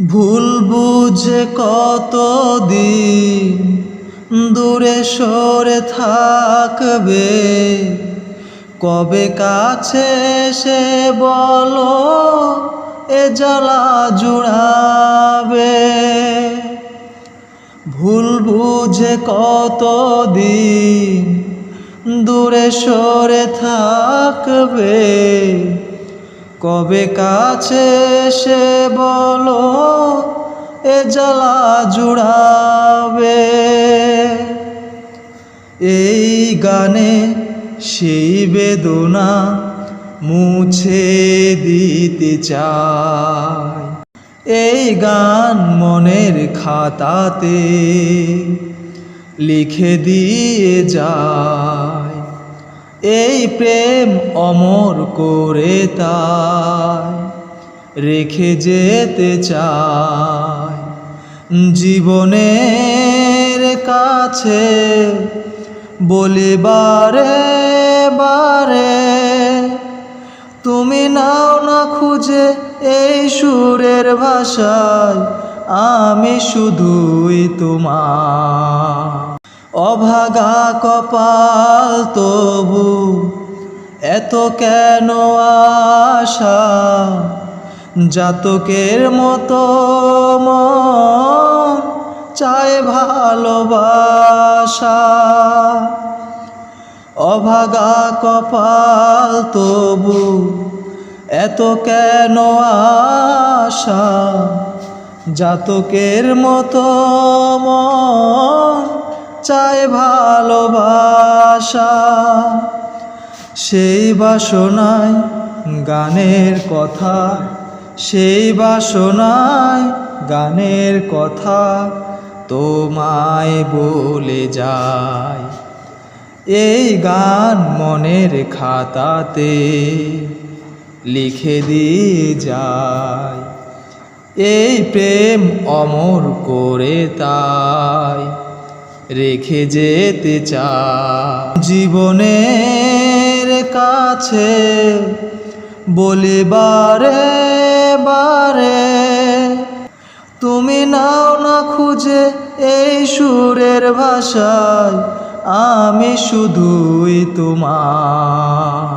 ভুল বুঝে কতদিন দূরে সরে থাকবে? কবে কাছে সে বলো, এ জ্বালা জুড়াবে? ভুল বুঝে কতদিন দূরে সরে থাকবে? কবে কাছে সে বলো জ্বালা জুড়াবে। এই গানে সেই বেদনা মুছে দিতে চাই। এই গান মনের খাতাতে লিখে দিয়ে যায়। এই প্রেম অমর করে তাই রেখে যেতে চায় জীবনের কাছে বলি বারে বারে, তুমি নাও না খুঁজে এই সুরের ভাষায়, আমি শুধুই তোমার। অভাগা কপাল তবু এত কেন আশা? জাতকের মতো মন ভালোবাসা। অভাগা কপাল তবু এত কেন আশা? জাতকের মতো মন চায় ভালোবাসা। সেই বাসনায় গানের কথা, সেই বাসনায় গানের কথা তোমায় বলে যায় এই গান মনের খাতাতে লিখে দিয়ে যায় এই প্রেম অমর করে তাই রেখে যেতে চায় জীবনের কাছে বলি বারে বারে তুমি নাও না খুঁজে এই সুরের ভাষায় আমি শুধুই তোমার।